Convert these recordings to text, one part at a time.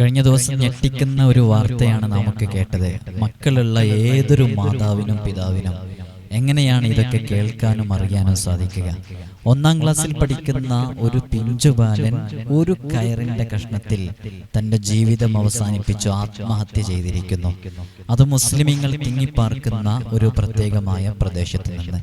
കഴിഞ്ഞ ദിവസം ഞെട്ടിക്കുന്ന ഒരു വാർത്തയാണ് നമുക്ക് കേട്ടത്. മക്കളുള്ള ഏതൊരു മാതാവിനും പിതാവിനും എങ്ങനെയാണ് ഇതൊക്കെ കേൾക്കാനും അറിയാനും സാധിക്കുക? ഒന്നാം ക്ലാസ്സിൽ പഠിക്കുന്ന ഒരു പിഞ്ചുബാലൻ ഒരു കയറിന്റെ കഷ്ണത്തിൽ തന്റെ ജീവിതം അവസാനിപ്പിച്ചു ആത്മഹത്യ ചെയ്തിരിക്കുന്നു. അത് മുസ്ലിമീങ്ങൾ തിങ്ങിപ്പാർക്കുന്ന ഒരു പ്രത്യേകമായ പ്രദേശത്ത് നിന്ന്.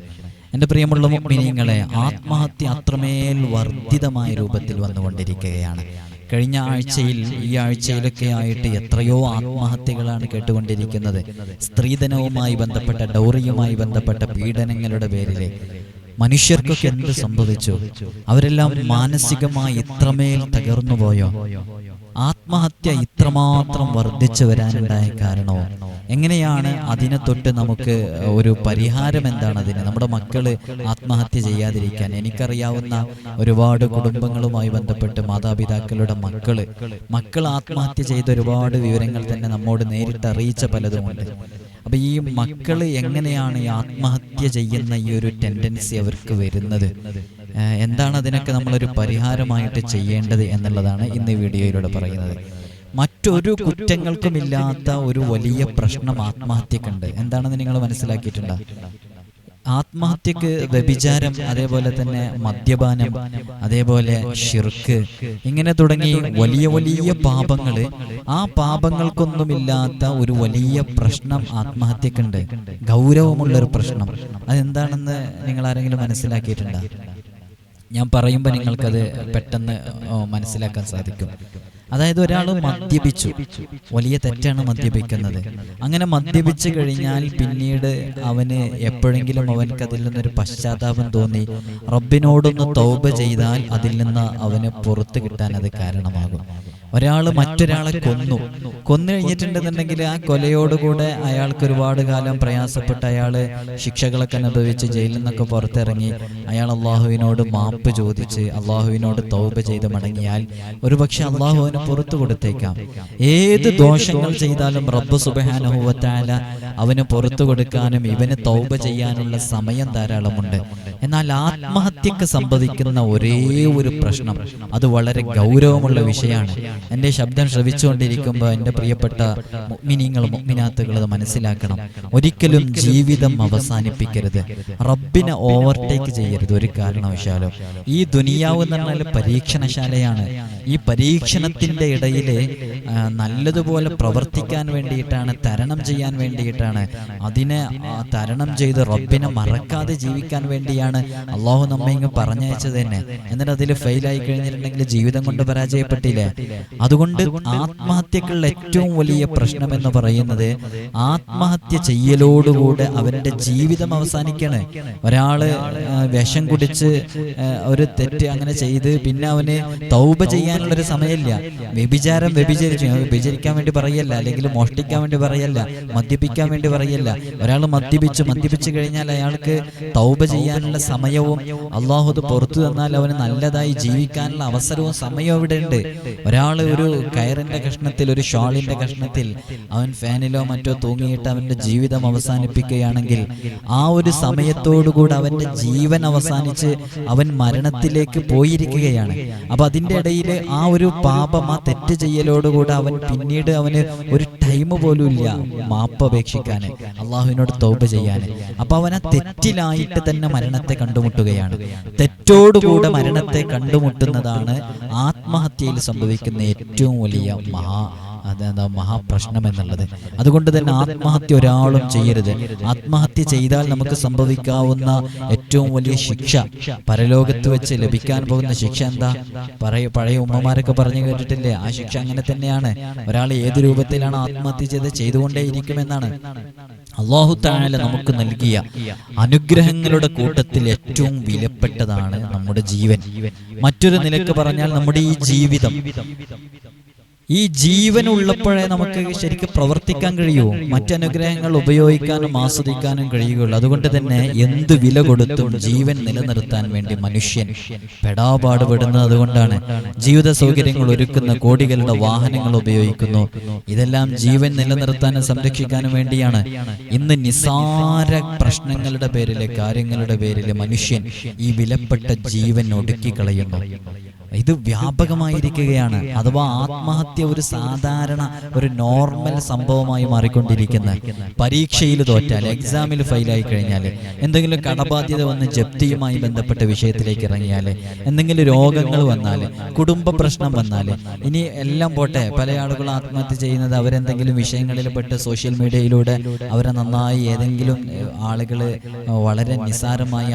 എന്റെ പ്രിയമുള്ള മുഗ്മിനീങ്ങളെ ആത്മഹത്യ അത്രമേൽ വർദ്ധിതമായ രൂപത്തിൽ വന്നുകൊണ്ടിരിക്കുകയാണ്. കഴിഞ്ഞ ആഴ്ചയിൽ ഈ ആഴ്ചയിലൊക്കെ ആയിട്ട് എത്രയോ ആത്മഹത്യകളാണ് കേട്ടുകൊണ്ടിരിക്കുന്നത്. സ്ത്രീധനവുമായി ബന്ധപ്പെട്ട ഡൗറിയുമായി ബന്ധപ്പെട്ട പീഡനങ്ങളുടെ പേരിൽ മനുഷ്യർക്കൊക്കെ എന്ത് സംഭവിച്ചു? അവരെല്ലാം മാനസികമായി ഇത്രമേൽ തകർന്നുപോയോ? ആത്മഹത്യ ഇത്രമാത്രം വർദ്ധിച്ചു വരാനുണ്ടായ കാരണമോ? എങ്ങനെയാണ് അതിനെ തൊട്ട് നമുക്ക് ഒരു പരിഹാരം എന്താണ് അതിന്? നമ്മുടെ മക്കൾ ആത്മഹത്യ ചെയ്യാതിരിക്കാൻ എനിക്കറിയാവുന്ന ഒരുപാട് കുടുംബങ്ങളുമായി ബന്ധപ്പെട്ട് മാതാപിതാക്കളുടെ മക്കൾ മക്കൾ ആത്മഹത്യ ചെയ്ത ഒരുപാട് വിവരങ്ങൾ തന്നെ നമ്മോട് നേരിട്ട് അറിയിച്ച പലതുമുണ്ട്. അപ്പൊ ഈ മക്കൾ എങ്ങനെയാണ് ഈ ആത്മഹത്യ ചെയ്യുന്ന ഈ ഒരു ടെൻഡൻസി അവർക്ക് വരുന്നത്? എന്താണ് അതിനൊക്കെ നമ്മളൊരു പരിഹാരമായിട്ട് ചെയ്യേണ്ടത് എന്നുള്ളതാണ് ഇന്ന് വീഡിയോയിലൂടെ പറയുന്നത്. മറ്റൊരു കുറ്റങ്ങൾക്കുമില്ലാത്ത ഒരു വലിയ പ്രശ്നം ആത്മഹത്യക്കുണ്ട്. എന്താണെന്ന് നിങ്ങൾ മനസ്സിലാക്കിയിട്ടുണ്ട്? ആത്മഹത്യക്ക് വ്യഭിചാരം അതേപോലെ തന്നെ മദ്യപാനം അതേപോലെ ഷിർക്ക് ഇങ്ങനെ തുടങ്ങി വലിയ വലിയ പാപങ്ങൾ ആ പാപങ്ങൾക്കൊന്നുമില്ലാത്ത ഒരു വലിയ പ്രശ്നം ആത്മഹത്യക്കുണ്ട്. ഗൗരവമുള്ള ഒരു പ്രശ്നം. അതെന്താണെന്ന് നിങ്ങൾ ആരെങ്കിലും മനസ്സിലാക്കിയിട്ടുണ്ടോ? ഞാൻ പറയുമ്പോൾ നിങ്ങൾക്കത് പെട്ടെന്ന് മനസ്സിലാക്കാൻ സാധിക്കും. അതായത് ഒരാൾ മദ്യപിച്ചു. വലിയ തെറ്റാണ് മദ്യപിക്കുന്നത്. അങ്ങനെ മദ്യപിച്ചു കഴിഞ്ഞാൽ പിന്നീട് അവന് എപ്പോഴെങ്കിലും അവൻക്ക് അതിൽ നിന്നൊരു പശ്ചാത്താപം തോന്നി. റബ്ബിനോടൊന്ന് തൗബ ചെയ്താൽ അതിൽ നിന്ന് അവന് പുറത്തു കിട്ടാൻ അത് കാരണമാകും. ഒരാൾ മറ്റൊരാളെ കൊന്നു. കൊന്നു. കഴിഞ്ഞിട്ടുണ്ടെന്നുണ്ടെങ്കിൽ ആ കൊലയോടുകൂടെ അയാൾക്ക് ഒരുപാട് കാലം പ്രയാസപ്പെട്ട അയാൾ ശിക്ഷകളൊക്കെ അനുഭവിച്ച് ജയിലിൽ നിന്നൊക്കെ പുറത്തിറങ്ങി. അയാൾ അള്ളാഹുവിനോട് മാപ്പ് ചോദിച്ച് അള്ളാഹുവിനോട് തൗബ ചെയ്ത് മടങ്ങിയാൽ ഒരുപക്ഷെ അള്ളാഹു അവന് പുറത്തു കൊടുത്തേക്കാം. ഏത് ദോഷങ്ങൾ ചെയ്താലും റബ്ബ് സുബഹാനുഭവത്താല അവന് പുറത്തു കൊടുക്കാനും ഇവന് തൗബ ചെയ്യാനുള്ള സമയം ധാരാളമുണ്ട്. എന്നാൽ ആത്മഹത്യക്ക് സംഭവിക്കുന്ന ഒരേ ഒരു പ്രശ്നം. അത് വളരെ ഗൗരവമുള്ള വിഷയമാണ്. എന്റെ ശബ്ദം ശ്രവിച്ചുകൊണ്ടിരിക്കുമ്പോൾ എന്റെ പ്രിയപ്പെട്ട മിനിങ്ങളും മിനാത്തുകളും മനസ്സിലാക്കണം. ഒരിക്കലും ജീവിതം അവസാനിപ്പിക്കരുത്. റബ്ബിനെ ഓവർടേക്ക് ചെയ്യരുത്. ഒരു കാരണവശാലും. ഈ ദുനിയാവ് എന്ന് പറഞ്ഞാൽ പരീക്ഷണശാലയാണ്. ഈ പരീക്ഷണത്തിന്റെ ഇടയിൽ നല്ലതുപോലെ പ്രവർത്തിക്കാൻ വേണ്ടിയിട്ടാണ് തരണം ചെയ്യാൻ വേണ്ടിയിട്ടാണ് അതിനെ തരണം ചെയ്ത് റബ്ബിനെ മറക്കാതെ ജീവിക്കാൻ വേണ്ടിയാണ് അള്ളാഹു നമ്മെ ഇങ്ങ് പറഞ്ഞയച്ചത് തന്നെ. എന്നിട്ട് അതിൽ ഫെയിലായി കഴിഞ്ഞിട്ടുണ്ടെങ്കിൽ ജീവിതം കൊണ്ട് പരാജയപ്പെട്ടില്ലേ? അതുകൊണ്ട് ആത്മഹത്യക്കുള്ള ഏറ്റവും വലിയ പ്രശ്നം എന്ന് പറയുന്നത് ആത്മഹത്യ ചെയ്യലോടുകൂടെ അവന്റെ ജീവിതം അവസാനിക്കാണ്. ഒരാൾ വിഷം കുടിച്ച് ഒരു തെറ്റ് അങ്ങനെ ചെയ്ത് പിന്നെ അവന് തൗബ ചെയ്യാനുള്ള ഒരു സമയമില്ല. വ്യഭിചാരം വ്യഭിചരിച്ചു. വ്യഭിചരിക്കാൻ വേണ്ടി പറയല്ല. അല്ലെങ്കിൽ മോഷ്ടിക്കാൻ വേണ്ടി പറയല്ല. മദ്യപിക്കാൻ വേണ്ടി പറയല്ല. ഒരാൾ മദ്യപിച്ചു മദ്യപിച്ചു കഴിഞ്ഞാൽ അയാൾക്ക് തൗബ ചെയ്യാനുള്ള സമയവും അള്ളാഹു അത് പുറത്തു തന്നാൽ അവന് നല്ലതായി ജീവിക്കാനുള്ള അവസരവും സമയവും ഇവിടെ ഉണ്ട് ഒരാൾ ഒരു കയറിന്റെ കഷ്ണത്തിൽ ഒരു ഷോളിന്റെ കഷ്ണത്തിൽ അവൻ ഫാനിലോ മറ്റോ തൂങ്ങിയിട്ട് അവന്റെ ജീവിതം അവസാനിപ്പിക്കുകയാണെങ്കിൽ ആ ഒരു സമയത്തോടുകൂടി അവന്റെ ജീവൻ അവസാനിച്ച് അവൻ മരണത്തിലേക്ക് പോയിരിക്കുകയാണ്. അപ്പൊ അതിന്റെ ഇടയിൽ ആ ഒരു പാപം ആ തെറ്റ് ചെയ്യലോടുകൂടെ അവൻ പിന്നീട് അവന് ഒരു ടൈം പോലും ഇല്ല മാപ്പ് അപേക്ഷിക്കാൻ അള്ളാഹുവിനോട് തൗബ ചെയ്യാൻ അപ്പൊ അവൻ ആ തെറ്റിലായിട്ട് തന്നെ മരണത്തെ കണ്ടുമുട്ടുകയാണ്. തെറ്റോടുകൂടെ മരണത്തെ കണ്ടുമുട്ടുന്നതാണ് ആത്മഹത്യയിൽ സംഭവിക്കുന്ന ഏറ്റവും വലിയ മഹാ അതെന്താ മഹാപ്രശ്നം എന്നുള്ളത്. അതുകൊണ്ട് തന്നെ ആത്മഹത്യ ഒരാളും ചെയ്യരുത്. ആത്മഹത്യ ചെയ്താൽ നമുക്ക് സംഭവിക്കാവുന്ന ഏറ്റവും വലിയ ശിക്ഷ പരലോകത്ത് വെച്ച് ലഭിക്കാൻ പോകുന്ന ശിക്ഷ എന്താ? പറയ പഴയ ഉമ്മമാരൊക്കെ പറഞ്ഞു കേട്ടിട്ടില്ലേ? ആ ശിക്ഷ അങ്ങനെ തന്നെയാണ്. ഒരാൾ ഏത് രൂപത്തിലാണ് ആത്മഹത്യ ചെയ്ത് ചെയ്തുകൊണ്ടേ ഇരിക്കുമെന്നാണ് അള്ളാഹു താല നമുക്ക് നൽകിയ അനുഗ്രഹങ്ങളുടെ കൂട്ടത്തിൽ ഏറ്റവും വിലപ്പെട്ടതാണ് നമ്മുടെ ജീവൻ. മറ്റൊരു നിലയ്ക്ക് പറഞ്ഞാൽ നമ്മുടെ ഈ ജീവിതം. ഈ ജീവൻ ഉള്ളപ്പോഴേ നമുക്ക് ശരിക്കും പ്രവർത്തിക്കാൻ കഴിയൂ മറ്റനുഗ്രഹങ്ങൾ ഉപയോഗിക്കാനും ആസ്വദിക്കാനും കഴിയുകയുള്ളൂ. അതുകൊണ്ട് തന്നെ എന്ത് വില കൊടുത്തും ജീവൻ നിലനിർത്താൻ വേണ്ടി മനുഷ്യൻ പെടാപാടുപെടുന്നത് അതുകൊണ്ടാണ്. ജീവിത സൗകര്യങ്ങൾ ഒരുക്കുന്ന കോടികളുടെ വാഹനങ്ങൾ ഉപയോഗിക്കുന്നു. ഇതെല്ലാം ജീവൻ നിലനിർത്താനും സംരക്ഷിക്കാനും വേണ്ടിയാണ്. ഇന്ന് നിസാര പ്രശ്നങ്ങളുടെ പേരിൽ കാര്യങ്ങളുടെ പേരിൽ മനുഷ്യൻ ഈ വിലപ്പെട്ട ജീവൻ ഒടുക്കി കളയുന്നു. ഇത് വ്യാപകമായിരിക്കുകയാണ്. അഥവാ ആത്മഹത്യ ഒരു സാധാരണ ഒരു നോർമൽ സംഭവമായി മാറിക്കൊണ്ടിരിക്കുന്ന പരീക്ഷയിൽ തോറ്റാൽ എക്സാമിൽ ഫെയിലായി കഴിഞ്ഞാൽ എന്തെങ്കിലും കടബാധ്യത വന്ന് ജപ്തിയുമായി ബന്ധപ്പെട്ട വിഷയത്തിലേക്ക് ഇറങ്ങിയാൽ എന്തെങ്കിലും രോഗങ്ങൾ വന്നാൽ കുടുംബ പ്രശ്നം വന്നാൽ ഇനി എല്ലാം പോട്ടെ പല ആളുകളും ആത്മഹത്യ ചെയ്യുന്നത് അവരെന്തെങ്കിലും വിഷയങ്ങളിൽ പെട്ട് സോഷ്യൽ മീഡിയയിലൂടെ അവരെ നന്നായി ഏതെങ്കിലും ആളുകൾ വളരെ നിസ്സാരമായി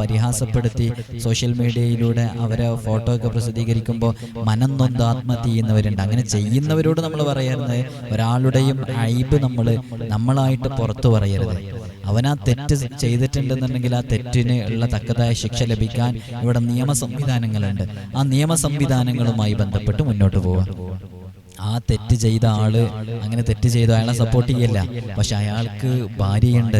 പരിഹാസപ്പെടുത്തി സോഷ്യൽ മീഡിയയിലൂടെ അവരെ ഫോട്ടോ ഒക്കെ പ്രസിദ്ധീകരിക്കുമ്പോൾ മനം നൊന്ത് ആത്മഹത്യ ചെയ്യുന്നവരുണ്ട് അങ്ങനെ ചെയ്യുന്നവരോട് നമ്മൾ പറയുന്നത് ഒരാളുടെയും ഐബ് നമ്മൾ നമ്മളായിട്ട് പുറത്തു പറയരുത്. അവനാ തെറ്റ് ചെയ്തിട്ടുണ്ടെന്നുണ്ടെങ്കിൽ ആ തെറ്റിന് ഉള്ള തക്കതായ ശിക്ഷ ലഭിക്കാൻ ഇവിടെ നിയമ സംവിധാനങ്ങളുണ്ട് ആ നിയമ സംവിധാനങ്ങളുമായി ബന്ധപ്പെട്ട് മുന്നോട്ട് പോവാം ആ തെറ്റ് ചെയ്ത ആൾ അങ്ങനെ തെറ്റ് ചെയ്ത അയാളെ സപ്പോർട്ട് ചെയ്യല്ല. പക്ഷെ അയാൾക്ക് ഭാര്യയുണ്ട്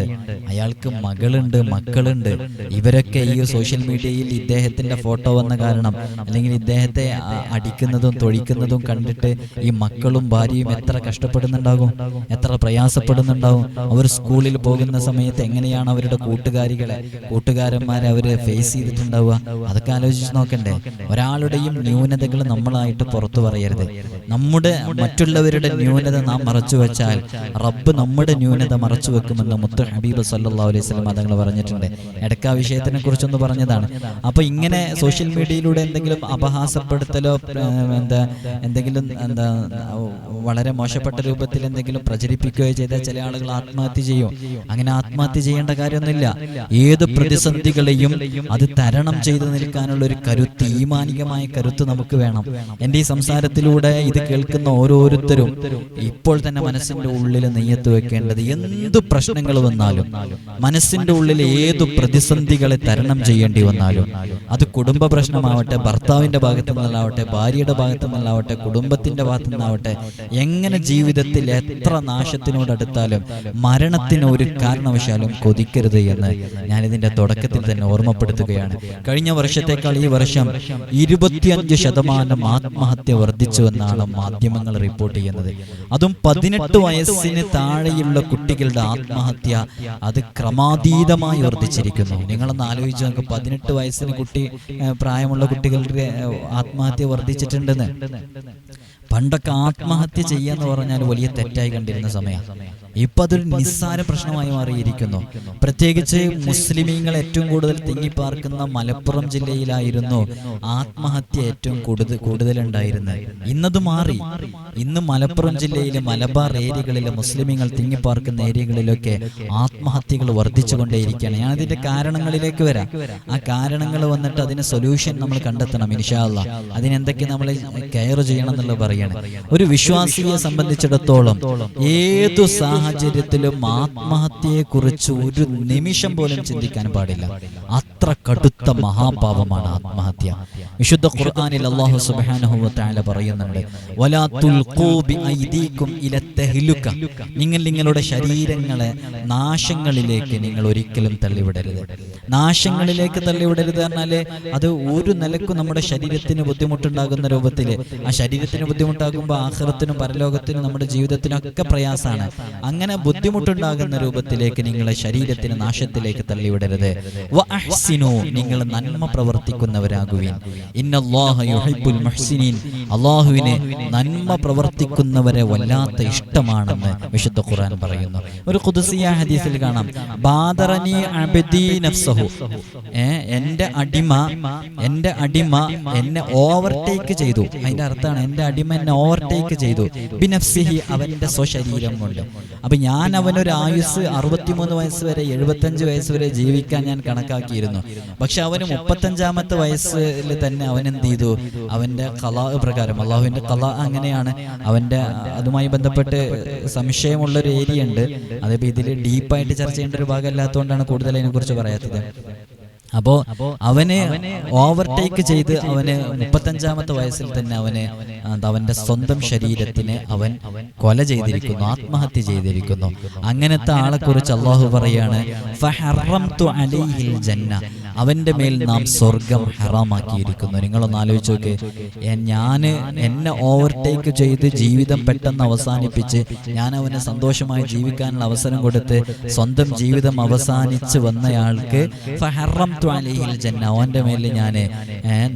അയാൾക്ക് മകളുണ്ട് മക്കളുണ്ട്. ഇവരൊക്കെ ഈ സോഷ്യൽ മീഡിയയിൽ ഇദ്ദേഹത്തിന്റെ ഫോട്ടോ വന്ന കാരണം അല്ലെങ്കിൽ ഇദ്ദേഹത്തെ അടിക്കുന്നതും തൊഴിക്കുന്നതും കണ്ടിട്ട് ഈ മക്കളും ഭാര്യയും എത്ര കഷ്ടപ്പെടുന്നുണ്ടാകും എത്ര പ്രയാസപ്പെടുന്നുണ്ടാകും. അവർ സ്കൂളിൽ പോകുന്ന സമയത്ത് എങ്ങനെയാണ് അവരുടെ കൂട്ടുകാരികളെ കൂട്ടുകാരന്മാരെ അവർ ഫേസ് ചെയ്തിട്ടുണ്ടാവുക? അതൊക്കെ ആലോചിച്ച് നോക്കണ്ടേ? ഒരാളുടെയും ന്യൂനതകൾ നമ്മളായിട്ട് പുറത്തു പറയരുത്. നമ്മുടെ മറ്റുള്ളവരുടെ ന്യൂനത നാം മറച്ചു വെച്ചാൽ റബ്ബ് നമ്മുടെ ന്യൂനത മറച്ചു വെക്കുമെന്ന് മുത്ത് ഹബീബ് സല്ലാ അലൈഹി വസല്ലം തങ്ങൾ പറഞ്ഞിട്ടുണ്ട്. ഇടയ്ക്ക് ആ വിഷയത്തിനെ കുറിച്ചൊന്ന് പറഞ്ഞതാണ്. അപ്പൊ ഇങ്ങനെ സോഷ്യൽ മീഡിയയിലൂടെ എന്തെങ്കിലും അപഹാസപ്പെടുത്തലോ എന്താ എന്തെങ്കിലും എന്താ വളരെ മോശപ്പെട്ട രൂപത്തിൽ എന്തെങ്കിലും പ്രചരിപ്പിക്കുകയോ ചെയ്താൽ ചില ആളുകൾ ആത്മഹത്യ ചെയ്യും. അങ്ങനെ ആത്മഹത്യ ചെയ്യേണ്ട കാര്യമൊന്നുമില്ല. ഏത് പ്രതിസന്ധികളെയും അത് തരണം ചെയ്തു നിൽക്കാനുള്ള ഒരു കരുത്ത് ഈമാനികമായ കരുത്ത് നമുക്ക് വേണം. എന്റെ ഈ സംസാരത്തിലൂടെ ഇത് കേൾക്കുന്ന ഓരോരുത്തരും ഇപ്പോൾ തന്നെ മനസ്സിന്റെ ഉള്ളിൽ നെയ്യത്ത് വെക്കേണ്ടത് എന്ത് പ്രശ്നങ്ങൾ വന്നാലും മനസ്സിന്റെ ഉള്ളിൽ ഏത് പ്രതിസന്ധികളെ തരണം ചെയ്യേണ്ടി വന്നാലും അത് കുടുംബ പ്രശ്നമാവട്ടെ ഭർത്താവിന്റെ ഭാഗത്തു നിന്നാവട്ടെ ഭാര്യയുടെ ഭാഗത്തു നിന്നാവട്ടെ കുടുംബത്തിന്റെ ഭാഗത്തു നിന്നാവട്ടെ എങ്ങനെ ജീവിതത്തിൽ എത്ര നാശത്തിനോടടുത്താലും മരണത്തിന് ഒരു കാരണവശാലും കൊതിക്കരുത് എന്ന് ഞാൻ ഇതിന്റെ തുടക്കത്തിൽ തന്നെ ഓർമ്മപ്പെടുത്തുകയാണ്. കഴിഞ്ഞ വർഷത്തേക്കാൾ ഈ വർഷം ഇരുപത്തിയഞ്ച് ശതമാനം ആത്മഹത്യ വർദ്ധിച്ചു എന്നാണ് മാധ്യമങ്ങൾ റിപ്പോർട്ട് ചെയ്യുന്നത്. അതും പതിനെട്ട് വയസ്സിന് താഴെയുള്ള കുട്ടികളുടെ ആത്മഹത്യ. അത് ക്രമാതീതമായി വർദ്ധിച്ചിരിക്കുന്നു. നിങ്ങളൊന്ന് ആലോചിച്ച് നോക്ക്. പതിനെട്ട് വയസ്സിന് കുട്ടി പ്രായമുള്ള കുട്ടികളുടെ ആത്മഹത്യ വർദ്ധിച്ചിട്ടുണ്ടെന്ന്. പണ്ടൊക്കെ ആത്മഹത്യ ചെയ്യാന്ന് പറഞ്ഞാൽ വലിയ തെറ്റായി കണ്ടിരുന്ന സമയം. ഇപ്പൊ അതൊരു നിസ്സാര പ്രശ്നമായി മാറിയിരിക്കുന്നു. പ്രത്യേകിച്ച് മുസ്ലിമീങ്ങൾ ഏറ്റവും കൂടുതൽ തിങ്ങിപ്പാർക്കുന്ന മലപ്പുറം ജില്ലയിലായിരുന്നു ആത്മഹത്യ ഏറ്റവും കൂടുതൽ ഉണ്ടായിരുന്നത് ഇന്നത് മാറി. ഇന്ന് മലപ്പുറം ജില്ലയിലെ മലബാർ ഏരിയകളിലെ മുസ്ലിമീങ്ങൾ തിങ്ങിപ്പാർക്കുന്ന ഏരിയകളിലൊക്കെ ആത്മഹത്യകൾ വർദ്ധിച്ചുകൊണ്ടേയിരിക്കുകയാണ്. ഞാൻ അതിന്റെ കാരണങ്ങളിലേക്ക് വരാം. ആ കാരണങ്ങൾ വന്നിട്ട് അതിന് സൊല്യൂഷൻ നമ്മൾ കണ്ടെത്തണം ഇൻഷാല്ല അതിനെന്തൊക്കെ നമ്മൾ കെയർ ചെയ്യണം എന്നുള്ളത് പറയാണ് ഒരു വിശ്വാസിയെ സംബന്ധിച്ചിടത്തോളം ഏതു സാഹചര്യത്തിലും ആത്മഹത്യയെ കുറിച്ച് ഒരു നിമിഷം പോലും ചിന്തിക്കാൻ പാടില്ല. അത്ര കടുത്ത മഹാപാപമാണ് ആത്മഹത്യ. വിശുദ്ധ ഖുർആനിൽ അല്ലാഹു സുബ്ഹാനഹു വ തആല പറയുന്നുണ്ട് വലാ തുൽഖൂ ബിഐദീകും ഇല തഹ്ലുക. നിങ്ങൾ നിങ്ങളുടെ ശരീരങ്ങളെ നാശങ്ങളിലേക്ക് നിങ്ങൾ ഒരിക്കലും തള്ളിവിടരുത്. നാശങ്ങളിലേക്ക് തള്ളിവിടരുത് എന്നാൽ അത് ഒരു നിലക്കും നമ്മുടെ ശരീരത്തിന് ബുദ്ധിമുട്ടുണ്ടാകുന്ന രൂപത്തിൽ ആ ശരീരത്തിന് ബുദ്ധിമുട്ടാകുമ്പോൾ ആഹ്റത്തിനും പരലോകത്തിനും നമ്മുടെ ജീവിതത്തിനൊക്കെ പ്രയാസമാണ് അങ്ങനെ ബുദ്ധിമുട്ടുണ്ടാകുന്ന രൂപത്തിലേക്ക് നിങ്ങളെ ശരീരത്തിന് നാശത്തിലേക്ക് തള്ളിവിടരുത്. വ അഹ്സിനു നിങ്ങൾ നന്മ പ്രവർത്തിക്കുന്നവരാകുവിൻ. ഇന്നല്ലാഹുൽ മുഹ്സിനീൻ. അള്ളാഹുവിന് നന്മ പ്രവർത്തിക്കുന്നവരെ വല്ലാത്ത ഇഷ്ടമാണെന്ന് വിശുദ്ധ ഖുർആൻ പറയുന്നു. ഒരു കുതിസിയ ഹദീസിൽ കാണാം. ബാദറനി അബ്ദി നഫ്സഹു. ഏ എന്റെ അടിമ എന്റെ അടിമ എന്നെ ഓവർടേക്ക് ചെയ്തു. അതിന്റെ അർത്ഥമാണ് എന്റെ അടിമ എന്നെ ഓവർടേക്ക് ചെയ്തു. ബിനഫ്സിഹി അവന്റെ സ്വശരീരം കൊണ്ട്. അപ്പൊ ഞാൻ അവനൊരു ആയുസ് അറുപത്തിമൂന്ന് വയസ്സ് വരെ എഴുപത്തഞ്ച് വയസ്സ് വരെ ജീവിക്കാൻ ഞാൻ കണക്കാക്കിയിരുന്നു. പക്ഷെ അവന് മുപ്പത്തഞ്ചാമത്തെ വയസ്സിൽ തന്നെ അവൻ എന്ത് ചെയ്തു? അവന്റെ കലാ പ്രകാരം അള്ളാഹുവിന്റെ കല അങ്ങനെയാണ് അവന്റെ അതുമായി ബന്ധപ്പെട്ട് സംശയമുള്ള ഒരു ഏരിയ ഉണ്ട് അതിപ്പോ ഇതിൽ ഡീപ്പായിട്ട് ചർച്ച ചെയ്യേണ്ട ഒരു ഭാഗം അല്ലാത്തതുകൊണ്ടാണ് കൂടുതൽ അതിനെക്കുറിച്ച് പറയാത്തത്. അപ്പോ അവനെ ഓവർടേക്ക് ചെയ്ത് അവന് മുപ്പത്തഞ്ചാമത്തെ വയസ്സിൽ തന്നെ അവന് അവന്റെ സ്വന്തം ശരീരത്തിനെ അവൻ കൊല ചെയ്തിരിക്കുന്നു ആത്മഹത്യ ചെയ്തിരിക്കുന്നു. അങ്ങനത്തെ ആളെ കുറിച്ച് അള്ളാഹു പറയാണ് "ഫഹറംതു അലൈഹിൽ ജന്ന. അവന്റെ മേൽ നാം സ്വർഗം ഹറാമാക്കിയിരിക്കുന്നു. നിങ്ങളൊന്ന് ആലോചിച്ച് നോക്ക്. ഞാൻ എന്നെ ഓവർടേക്ക് ചെയ്ത് ജീവിതം പെട്ടെന്ന് അവസാനിപ്പിച്ച് ഞാൻ അവനെ സന്തോഷമായി ജീവിക്കാനുള്ള അവസരം കൊടുത്ത് സ്വന്തം ജീവിതം അവസാനിച്ച് വന്നയാൾക്ക് ഫഹറം ജന്ന അവന്റെ മേൽ ഞാൻ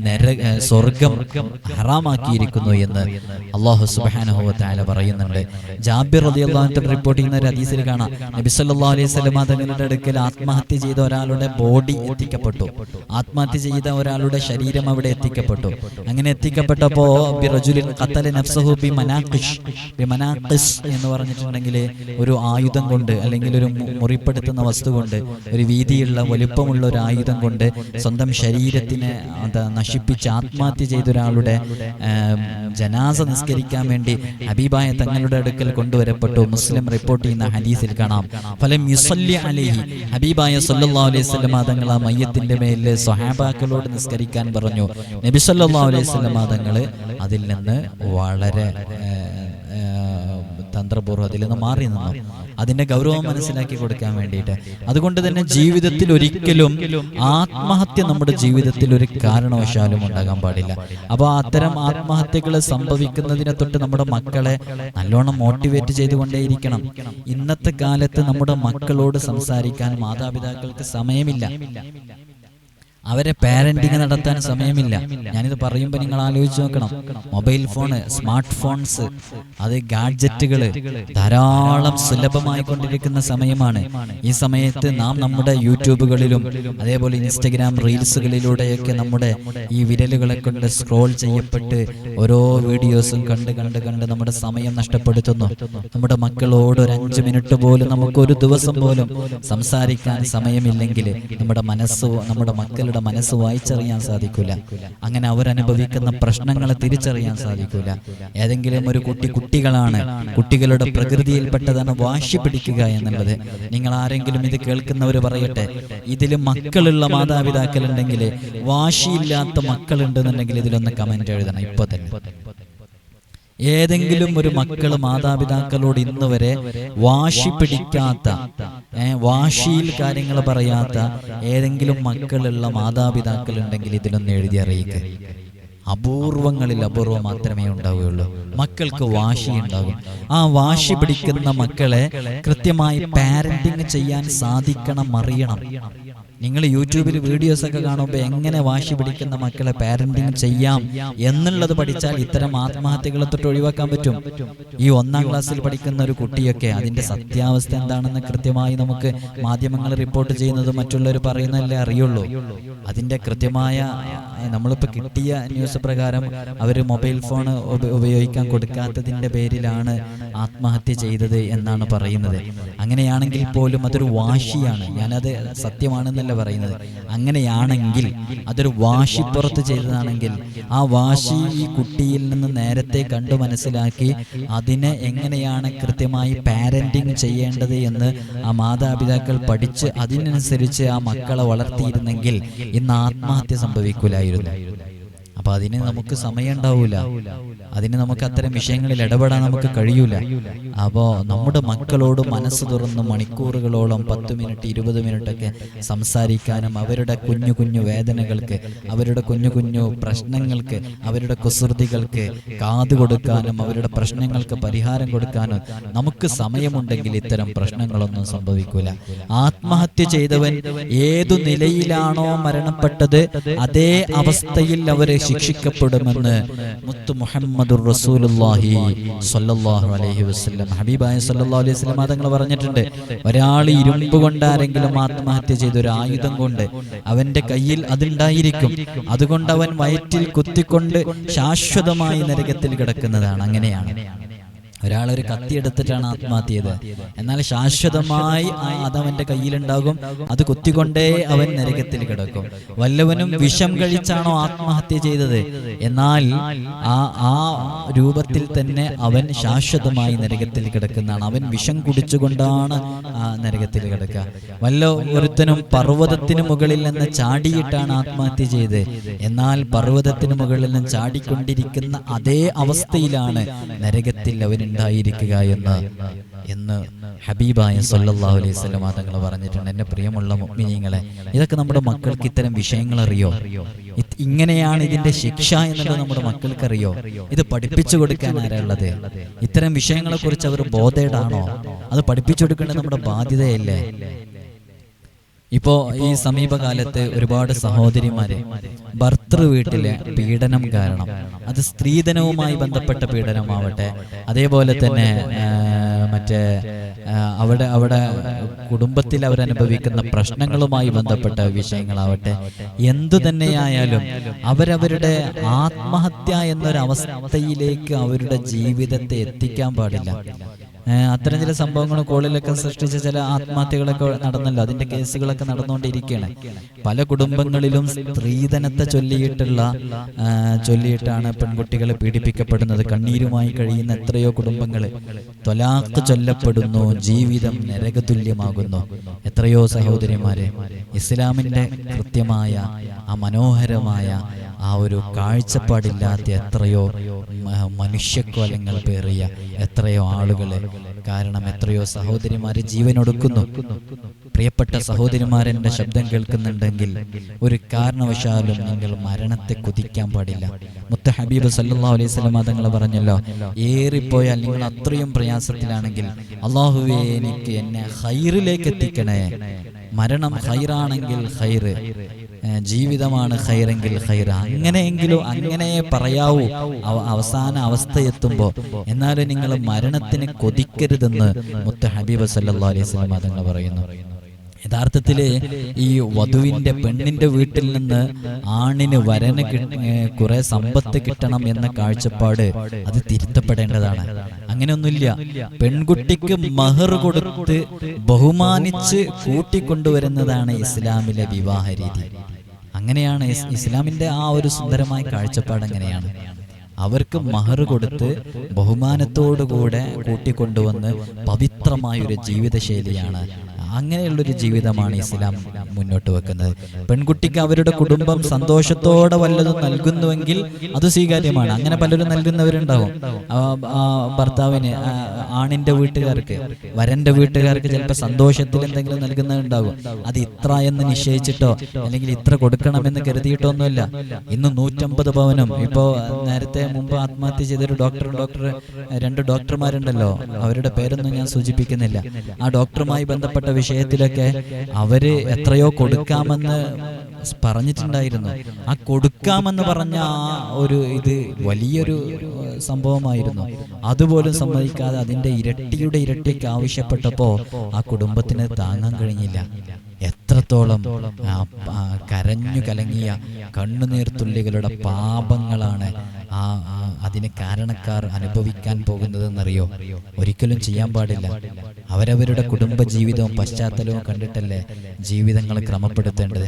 നര സ്വർഗം ഹറാമാക്കിയിരിക്കുന്നു എന്ന് അള്ളാഹു തആല പറയുന്നുണ്ട്. ജാബിർ അൻഹു റിപ്പോർട്ട് ചെയ്യുന്ന ഒരു ഹദീസിൽ കാണാം. നബി സല്ലല്ലാഹു അലൈഹി വസല്ലം തങ്ങളുടെ അടുക്കൽ ആത്മഹത്യ ചെയ്ത ഒരാളുടെ ബോഡി എത്തിക്കപ്പെട്ടു. ആത്മഹത്യ ചെയ്ത ഒരാളുടെ ശരീരം അവിടെ എത്തിക്കപ്പെട്ടു. അങ്ങനെ എത്തിക്കപ്പെട്ടപ്പോ എന്ന് പറഞ്ഞിട്ടുണ്ടെങ്കിൽ ഒരു ആയുധം കൊണ്ട് അല്ലെങ്കിൽ ഒരു മുറിപ്പെടുത്തുന്ന വസ്തു കൊണ്ട് ഒരു വീതിയുള്ള വലുപ്പമുള്ള ഒരു ആയുധം കൊണ്ട് സ്വന്തം ശരീരത്തിനെ നശിപ്പിച്ച് ആത്മഹത്യ ചെയ്ത ഒരാളുടെ ജനാസ നിസ്കരിക്കാൻ വേണ്ടി ഹബീബായ തങ്ങളുടെ അടുക്കൽ കൊണ്ടുവരപ്പെട്ടു. മുസ്ലിം റിപ്പോർട്ട് ചെയ്യുന്ന ഹദീസിൽ കാണാം. ഫലം യുസല്ലി അലൈഹി. ഹബീബായ സല്ലല്ലാഹു അലൈഹി വസല്ലം തങ്ങൾ ആ മയ്യത്തിന്റെ മേലിൽ സ്വഹാബാക്കളോട് നിസ്കരിക്കാൻ പറഞ്ഞു. നബി സല്ലല്ലാഹു അലൈഹി അതിൽ നിന്ന് വളരെ തന്ത്രപൂർവം അതിൽ നിന്ന് മാറി നിന്നു. അതിന്റെ ഗൗരവം മനസ്സിലാക്കി കൊടുക്കാൻ വേണ്ടിയിട്ട്. അതുകൊണ്ട് തന്നെ ജീവിതത്തിൽ ഒരിക്കലും ആത്മഹത്യ നമ്മുടെ ജീവിതത്തിൽ ഒരു കാരണവശാലും ഉണ്ടാകാൻ പാടില്ല. അപ്പോൾ അത്തരം ആത്മഹത്യകൾ സംഭവിക്കുന്നതിനെ തൊട്ട് നമ്മുടെ മക്കളെ നല്ലോണം മോട്ടിവേറ്റ് ചെയ്തുകൊണ്ടേയിരിക്കണം. ഇന്നത്തെ കാലത്ത് നമ്മുടെ മക്കളോട് സംസാരിക്കാൻ മാതാപിതാക്കൾക്ക് സമയമില്ല. അവരെ പാരന്റിങ് നടത്താൻ സമയമില്ല. ഞാനിത് പറയുമ്പോൾ നിങ്ങൾ ആലോചിച്ച് നോക്കണം. മൊബൈൽ ഫോണ് സ്മാർട്ട് ഫോൺസ് അത് ഗാഡ്ജറ്റുകൾ ധാരാളം സുലഭമായി കൊണ്ടിരിക്കുന്ന സമയമാണ്. ഈ സമയത്ത് നാം നമ്മുടെ യൂട്യൂബുകളിലും അതേപോലെ ഇൻസ്റ്റഗ്രാം റീൽസുകളിലൂടെയൊക്കെ നമ്മുടെ ഈ വിരലുകളെ കൊണ്ട് സ്ക്രോൾ ചെയ്യപ്പെട്ട് ഓരോ വീഡിയോസും കണ്ട് കണ്ട് കണ്ട് നമ്മുടെ സമയം നഷ്ടപ്പെടുത്തുന്നു. നമ്മുടെ മക്കളോട് ഒരു അഞ്ച് മിനിറ്റ് പോലും നമുക്ക് ഒരു ദിവസം പോലും സംസാരിക്കാൻ സമയമില്ലെങ്കിൽ നമ്മുടെ മനസ്സോ നമ്മുടെ മക്കളുടെ മനസ്സ് വായിച്ചറിയാൻ സാധിക്കില്ല അങ്ങനെ അവരനുഭവിക്കുന്ന പ്രശ്നങ്ങളെ തിരിച്ചറിയാൻ സാധിക്കില്ല ഏതെങ്കിലും ഒരു കുട്ടി കുട്ടികളാണ് കുട്ടികളുടെ പ്രകൃതിയിൽപ്പെട്ടതാണ് വാശി പിടിക്കുക എന്നുള്ളത്. നിങ്ങൾ ആരെങ്കിലും ഇത് കേൾക്കുന്നവർ പറയട്ടെ ഇതിൽ മക്കളുള്ള മാതാപിതാക്കളുണ്ടെങ്കിൽ വാശിയില്ലാത്ത മക്കളുണ്ടെന്നുണ്ടെങ്കിൽ ഇതിലൊന്ന് കമന്റ് എഴുതണം. ഇപ്പൊ തന്നെ. ഏതെങ്കിലും ഒരു മക്കൾ മാതാപിതാക്കളോട് ഇന്ന് വരെ വാശി പിടിക്കാത്ത വാശിയിൽ കാര്യങ്ങൾ പറയാത്ത ഏതെങ്കിലും മക്കളുള്ള മാതാപിതാക്കൾ ഉണ്ടെങ്കിൽ ഇതിലൊന്ന് എഴുതി അറിയിക്കുക അപൂർവങ്ങളിൽ അപൂർവം മാത്രമേ ഉണ്ടാവുകയുള്ളൂ. മക്കൾക്ക് വാശി ഉണ്ടാകും. ആ വാശി പിടിക്കുന്ന മക്കളെ കൃത്യമായി പാരന്റിങ് ചെയ്യാൻ സാധിക്കണം അറിയണം. നിങ്ങൾ യൂട്യൂബിൽ വീഡിയോസ് ഒക്കെ കാണുമ്പോൾ എങ്ങനെ വാശി പിടിക്കുന്ന മക്കളെ പാരന്റിങ് ചെയ്യാം എന്നുള്ളത് പഠിച്ചാൽ ഇത്തരം ആത്മഹത്യകളെ തൊട്ട് ഒഴിവാക്കാൻ പറ്റും. ഈ ഒന്നാം ക്ലാസ്സിൽ പഠിക്കുന്ന ഒരു കുട്ടിയൊക്കെ അതിന്റെ സത്യാവസ്ഥ എന്താണെന്ന് കൃത്യമായി നമുക്ക് മാധ്യമങ്ങൾ റിപ്പോർട്ട് ചെയ്യുന്നത് മറ്റുള്ളവർ പറയുന്നതല്ലേ അറിയുള്ളൂ. അതിന്റെ കൃത്യമായ നമ്മളിപ്പോൾ കിട്ടിയ ന്യൂസ് പ്രകാരം അവർ മൊബൈൽ ഫോൺ ഉപയോഗിക്കാൻ കൊടുക്കാത്തതിന്റെ പേരിലാണ് ആത്മഹത്യ ചെയ്തത് എന്നാണ് പറയുന്നത്. അങ്ങനെയാണെങ്കിൽ പോലും അതൊരു വാശിയാണ്. ഞാനത് സത്യമാണെന്നല്ല പറയുന്നത്. അങ്ങനെയാണെങ്കിൽ അതൊരു വാശി പുറത്ത് ചെയ്തതാണെങ്കിൽ ആ വാശി ഈ കുട്ടിയിൽ നിന്ന് നേരത്തെ കണ്ടു മനസ്സിലാക്കി അതിനെ എങ്ങനെയാണ് കൃത്യമായി പാരന്റിങ് ചെയ്യേണ്ടത് എന്ന് ആ മാതാപിതാക്കൾ പഠിച്ച് അതിനനുസരിച്ച് ആ മക്കളെ വളർത്തിയിരുന്നെങ്കിൽ ഇന്ന് ആത്മഹത്യ സംഭവിക്കൂലായിരുന്നു. അപ്പൊ അതിന് നമുക്ക് സമയം ഉണ്ടാവൂല അതിന് നമുക്ക് അത്തരം വിഷയങ്ങളിൽ ഇടപെടാൻ നമുക്ക് കഴിയൂല. അപ്പോ നമ്മുടെ മക്കളോട് മനസ്സ് തുറന്ന് മണിക്കൂറുകളോളം പത്ത് മിനിറ്റ് ഇരുപത് മിനിറ്റ് ഒക്കെ സംസാരിക്കാനും അവരുടെ കുഞ്ഞു കുഞ്ഞു വേദനകൾക്ക് അവരുടെ കുഞ്ഞു കുഞ്ഞു പ്രശ്നങ്ങൾക്ക് അവരുടെ കുസൃതികൾക്ക് കാതു കൊടുക്കാനും അവരുടെ പ്രശ്നങ്ങൾക്ക് പരിഹാരം കൊടുക്കാനും നമുക്ക് സമയമുണ്ടെങ്കിൽ ഇത്തരം പ്രശ്നങ്ങളൊന്നും സംഭവിക്കൂല. ആത്മഹത്യ ചെയ്തവൻ ഏതു നിലയിലാണോ മരണപ്പെട്ടത് അതേ അവസ്ഥയിൽ അവരെ ശിക്ഷിക്കപ്പെടുമെന്ന് മുത്തു മുഹമ്മദുർ റസൂലുള്ളാഹി സ്വല്ലല്ലാഹു അലൈഹി വസല്ലം ഹബീബായ സ്വല്ലല്ലാഹു അലൈഹി വസല്ലം തങ്ങൾ പറഞ്ഞിട്ടുണ്ട്. ഒരാൾ ഇരുമ്പ് കൊണ്ടാരെങ്കിലും ആത്മഹത്യ ചെയ്ത ഒരു ആയുധം കൊണ്ട് അവന്റെ കയ്യിൽ അതുണ്ടായിരിക്കും. അതുകൊണ്ട് അവൻ വയറ്റിൽ കുത്തിക്കൊണ്ട് ശാശ്വതമായി നരകത്തിൽ കിടക്കുന്നതാണ്. അങ്ങനെയാണ്. ഒരാൾ ഒരു കത്തി എടുത്തിട്ടാണ് ആത്മഹത്യ ചെയ്തത് എന്നാൽ ശാശ്വതമായി ആ അവന്റെ കയ്യിലുണ്ടാകും. അത് കുത്തിക്കൊണ്ടേ അവൻ നരകത്തിൽ കിടക്കും. വല്ലവനും വിഷം കഴിച്ചാണോ ആത്മഹത്യ ചെയ്തത്? എന്നാൽ ആ ആ രൂപത്തിൽ തന്നെ അവൻ ശാശ്വതമായി നരകത്തിൽ കിടക്കുന്നതാണ്. അവൻ വിഷം കുടിച്ചുകൊണ്ടാണ് ആ നരകത്തിൽ കിടക്കുക. വല്ല ഒരുത്തനും പർവതത്തിന് മുകളിൽ നിന്ന് ചാടിയിട്ടാണ് ആത്മഹത്യ ചെയ്തത്. എന്നാൽ പർവതത്തിന് മുകളിൽ നിന്ന് ചാടിക്കൊണ്ടിരിക്കുന്ന അതേ അവസ്ഥയിലാണ് നരകത്തിൽ അവനുണ്ടാകുക ഉണ്ടായിരിക്കുക എന്ന് എന്ന് ഹബീബായ സല്ലാഹു അലൈഹി വസല്ലം തങ്ങൾ പറഞ്ഞിട്ടുണ്ട്. എന്റെ പ്രിയമുള്ള മുഅ്മിനീങ്ങളെ ഇതൊക്കെ നമ്മുടെ മക്കൾക്ക് ഇത്തരം വിഷയങ്ങൾ അറിയോ ഇങ്ങനെയാണ് ഇതിന്റെ ശിക്ഷ എന്നുള്ളത് നമ്മുടെ മക്കൾക്ക് അറിയോ ഇത് പഠിപ്പിച്ചു കൊടുക്കാൻ ആരാ ഉള്ളത്? ഇത്തരം വിഷയങ്ങളെ കുറിച്ച് അവർ ബോധേഡാണോ അത് പഠിപ്പിച്ചു കൊടുക്കേണ്ടത് നമ്മുടെ ബാധ്യതയല്ലേ? ഇപ്പോ ഈ സമീപകാലത്ത് ഒരുപാട് സഹോദരിമാരെ ഭർത്തൃ വീട്ടിലെ പീഡനം കാരണം. അത് സ്ത്രീധനവുമായി ബന്ധപ്പെട്ട പീഡനമാവട്ടെ. അതേപോലെ തന്നെ മറ്റേ അവിടെ അവിടെ കുടുംബത്തിൽ അവരനുഭവിക്കുന്ന പ്രശ്നങ്ങളുമായി ബന്ധപ്പെട്ട വിഷയങ്ങളാവട്ടെ. എന്തു തന്നെയായാലും അവരവരുടെ ആത്മഹത്യ എന്നൊരവസ്ഥയിലേക്ക് അവരുടെ ജീവിതത്തെ എത്തിക്കാൻ പാടില്ല. അത്തരം ചില സംഭവങ്ങൾ കോളിലൊക്കെ സൃഷ്ടിച്ച ചില ആത്മഹത്യകളൊക്കെ നടന്നല്ലോ. അതിന്റെ കേസുകളൊക്കെ നടന്നുകൊണ്ടിരിക്കുകയാണ്. പല കുടുംബങ്ങളിലും സ്ത്രീധനത്തെ ചൊല്ലിയിട്ടുള്ള ചൊല്ലിയിട്ടാണ് പെൺകുട്ടികളെ പീഡിപ്പിക്കപ്പെടുന്നത്. കണ്ണീരുമായി കഴിയുന്ന എത്രയോ കുടുംബങ്ങൾ തൊലാക്ക് ചൊല്ലപ്പെടുന്നു ജീവിതം നരകതുല്യമാകുന്നു. എത്രയോ സഹോദരിമാരെ ഇസ്ലാമിന്റെ കൃത്യമായ ആ മനോഹരമായ ആ ഒരു കാഴ്ചപ്പാടില്ലാത്ത എത്രയോ മനുഷ്യക്കോലങ്ങൾ പേറിയ എത്രയോ ആളുകൾ കാരണം എത്രയോ സഹോദരിമാര് ജീവനൊടുക്കുന്നു. പ്രിയപ്പെട്ട സഹോദരിമാരെ ശബ്ദം കേൾക്കുന്നുണ്ടെങ്കിൽ ഒരു കാരണവശാലും നിങ്ങൾ മരണത്തെ കുതിക്കാൻ പാടില്ല. മുത്ത ഹബീബ് സല്ലാ അലൈഹി സ്വലം തങ്ങൾ പറഞ്ഞല്ലോ ഏറിപ്പോയാൽ നിങ്ങൾ അത്രയും പ്രയാസത്തിലാണെങ്കിൽ അള്ളാഹുവെ എനിക്ക് എന്നെ ഹൈറിലേക്ക് എത്തിക്കണേ. മരണം ഹൈറാണെങ്കിൽ ഹൈറ് ജീവിതമാണ് ഹൈറെങ്കിൽ ഹൈറ അങ്ങനെയെങ്കിലും അങ്ങനെ പറയാവൂ. അവസാന അവസ്ഥ എത്തുമ്പോ എന്നാലും നിങ്ങൾ മരണത്തിന് കൊതിക്കരുതെന്ന് മുത്ത ഹബീബ് സല്ലാ അലൈഹി വസല്ലം തങ്ങൾ പറയുന്നു. യഥാർത്ഥത്തിൽ ഈ വധുവിന്റെ പെണ്ണിന്റെ വീട്ടിൽ നിന്ന് ആണിന് വരന് കുറെ സമ്പത്ത് കിട്ടണം എന്ന കാഴ്ചപ്പാട് അത് തിരുത്തപ്പെടേണ്ടതാണ്. അങ്ങനെയൊന്നുമില്ല. പെൺകുട്ടിക്ക് മഹർ കൊടുത്ത് ബഹുമാനിച്ച് കൂട്ടിക്കൊണ്ടുവരുന്നതാണ് ഇസ്ലാമിലെ വിവാഹ രീതി. അങ്ങനെയാണ് ഇസ്ലാമിന്റെ ആ ഒരു സുന്ദരമായ കാഴ്ചപ്പാട് അങ്ങനെയാണ്. അവർക്ക് മഹർ കൊടുത്ത് ബഹുമാനത്തോടുകൂടെ കൂട്ടിക്കൊണ്ടുവന്ന് പവിത്രമായ ഒരു ജീവിതശൈലിയാണ് അങ്ങനെയുള്ളൊരു ജീവിതമാണ് ഇസ്ലാം മുന്നോട്ട് വെക്കുന്നത്. പെൺകുട്ടിക്ക് അവരുടെ കുടുംബം സന്തോഷത്തോടെ വല്ലതും നൽകുന്നുവെങ്കിൽ അത് സ്വീകാര്യമാണ്. അങ്ങനെ പലരും നൽകുന്നവരുണ്ടാവും. ഭർത്താവിന് ആണിന്റെ വീട്ടുകാർക്ക് വരന്റെ വീട്ടുകാർക്ക് ചിലപ്പോൾ സന്തോഷത്തിൽ എന്തെങ്കിലും നൽകുന്നുണ്ടാകും അത് ഇത്ര എന്ന് നിശ്ചയിച്ചിട്ടോ അല്ലെങ്കിൽ ഇത്ര കൊടുക്കണമെന്ന് കരുതിയിട്ടോ ഒന്നുമില്ല ഇന്ന് നൂറ്റമ്പത് പവനും. ഇപ്പോ നേരത്തെ മുമ്പ് ആത്മഹത്യ ചെയ്തൊരു ഡോക്ടർ ഡോക്ടർ രണ്ട് ഡോക്ടർമാരുണ്ടല്ലോ. അവരുടെ പേരൊന്നും ഞാൻ സൂചിപ്പിക്കുന്നില്ല. ആ ഡോക്ടറുമായി ബന്ധപ്പെട്ട വിഷയത്തിലൊക്കെ അവർ എത്രയോ കൊടുക്കാമെന്ന് പറഞ്ഞിട്ടുണ്ടായിരുന്നു. ആ കൊടുക്കാമെന്ന് പറഞ്ഞ ആ ഒരു ഇത് വലിയൊരു സംഭവമായിരുന്നു. അതുപോലും സമ്മതിക്കാതെ അതിന്റെ ഇരട്ടിയുടെ ഇരട്ടിക്ക് ആവശ്യപ്പെട്ടപ്പോ ആ കുടുംബത്തിന് താങ്ങാൻ കഴിഞ്ഞില്ല. എത്രത്തോളം കരഞ്ഞു കലങ്ങിയ കണ്ണുനീർത്തുള്ളികളുടെ പാപങ്ങളാണ് ആ, അതിന് കാരണക്കാർ അനുഭവിക്കാൻ പോകുന്നതെന്നറിയോ? ഒരിക്കലും ചെയ്യാൻ പാടില്ല. അവരവരുടെ കുടുംബ ജീവിതവും പശ്ചാത്തലവും കണ്ടിട്ടല്ലേ ജീവിതങ്ങൾ ക്രമപ്പെടുത്തേണ്ടത്?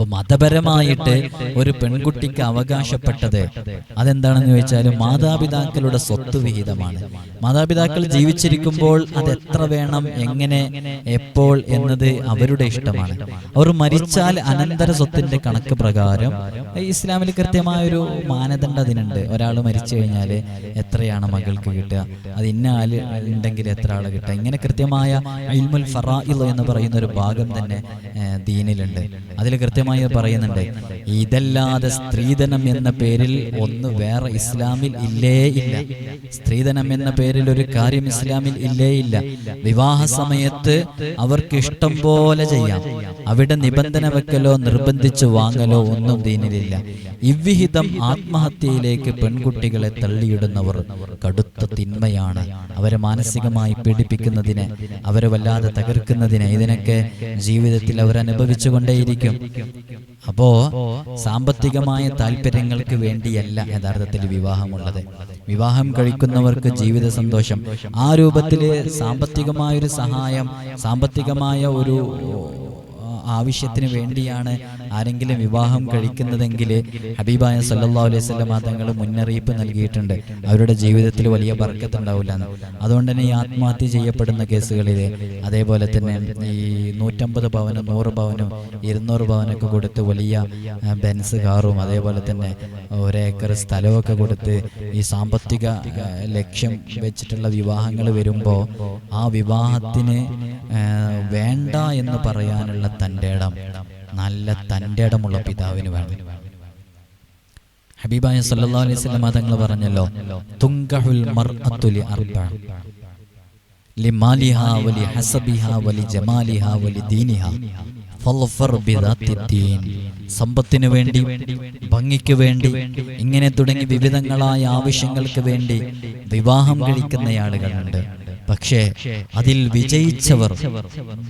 അപ്പൊ മതപരമായിട്ട് ഒരു പെൺകുട്ടിക്ക് അവകാശപ്പെട്ടത് അതെന്താണെന്ന് ചോദിച്ചാൽ മാതാപിതാക്കളുടെ സ്വത്ത് വിഹിതമാണ്. മാതാപിതാക്കൾ ജീവിച്ചിരിക്കുമ്പോൾ അത് എത്ര വേണം എങ്ങനെ എപ്പോൾ എന്നത് അവരുടെ ഇഷ്ടമാണ്. അവർ മരിച്ചാൽ അനന്തര സ്വത്തിന്റെ കണക്ക് പ്രകാരം ഇസ്ലാമിൽ കൃത്യമായ ഒരു മാനദണ്ഡം അതിനുണ്ട്. ഒരാൾ മരിച്ചു കഴിഞ്ഞാൽ എത്രയാണ് മകൾക്ക് കിട്ടുക? അത് ഇന്ന ആൽ ഉണ്ടെങ്കിൽ എത്ര ആൾ കിട്ടുക? ഇങ്ങനെ കൃത്യമായ ഇൽമുൽ ഫറാഇൽ എന്ന് പറയുന്ന ഒരു ഭാഗം തന്നെ ദീനിലുണ്ട്. അതിൽ കൃത്യമായി പറയുന്നുണ്ട്. ഇതല്ലാതെ സ്ത്രീധനം എന്ന പേരിൽ ഒന്ന് വേറെ ഇസ്ലാമിൽ ഇല്ലേ ഇല്ല. സ്ത്രീധനം എന്ന പേരിൽ ഒരു കാര്യം ഇസ്ലാമിൽ ഇല്ലേ ഇല്ല. വിവാഹ സമയത്ത് അവർക്ക് ഇഷ്ടം പോലെ ചെയ്യാം. അവിടെ നിബന്ധന വെക്കലോ നിർബന്ധിച്ചു വാങ്ങലോ ഒന്നും ദീനിലില്ല. ഇവ്വിഹിതം ആത്മഹത്യയിലേക്ക് പെൺകുട്ടികളെ തള്ളിയിടുന്നവർ കടുത്ത തിന്മയാണ്. അവരെ മാനസികമായി പീഡിപ്പിക്കുന്നതിന് അവരെ വല്ലാതെ തകർക്കുന്നതിന് ഇതിനൊക്കെ ജീവിതത്തിൽ അവർ അനുഭവിച്ചുകൊണ്ടേയിരിക്കും അപ്പോ സാമ്പത്തികമായ താല്പര്യങ്ങൾക്ക് വേണ്ടിയല്ല യഥാർത്ഥത്തിൽ വിവാഹമുള്ളത്. വിവാഹം കഴിക്കുന്നവർക്ക് ജീവിത സന്തോഷം. ആ രൂപത്തിൽ സാമ്പത്തികമായൊരു സഹായം സാമ്പത്തികമായ ഒരു ആവശ്യത്തിന് വേണ്ടിയാണ് ആരെങ്കിലും വിവാഹം കഴിക്കുന്നതെങ്കിൽ ഹബീബായ സല്ലാ അലൈഹി വസല്ലം തങ്ങൾ മുന്നറിയിപ്പ് നൽകിയിട്ടുണ്ട്. അവരുടെ ജീവിതത്തിൽ വലിയ ബർക്കത്ത് ഉണ്ടാവില്ല അതുകൊണ്ട് തന്നെ ഈ ആത്മഹത്യ ചെയ്യപ്പെടുന്ന കേസുകളിൽ അതേപോലെ തന്നെ ഈ നൂറ്റമ്പത് പവനും നൂറ് പവനും ഇരുന്നൂറ് പവനൊക്കെ കൊടുത്ത് വലിയ ബെൻസ് കാറും അതേപോലെ തന്നെ ഒരേക്കർ സ്ഥലമൊക്കെ കൊടുത്ത് ഈ സാമ്പത്തിക ലക്ഷ്യം വെച്ചിട്ടുള്ള വിവാഹങ്ങൾ വരുമ്പോൾ ആ വിവാഹത്തിന് വേണ്ട എന്ന് പറയാനുള്ള തന്റെ ഇടം. നല്ല തന്റെ ഇടമുള്ള പിതാവിന് വേണം. ഹബീബായ സല്ലല്ലാഹു അലൈഹി വസല്ലം തങ്ങൾ പറഞ്ഞല്ലോ തുങ്കഹുൽ മർഅത്തു ലി അർബഅ ലിമാലിഹ വലി ഹസബിഹ വലി ദീനിഹ. ഫൽഫർ ബിദാത്തി ദീൻ സമ്പത്തിനു വേണ്ടി ഭംഗിക്ക് വേണ്ടി ഇങ്ങനെ തുടങ്ങി വിവിധങ്ങളായ ആവശ്യങ്ങൾക്ക് വേണ്ടി വിവാഹം കഴിക്കുന്ന ആളുകളുണ്ട് പക്ഷേ അതിൽ വിജയിച്ചവർ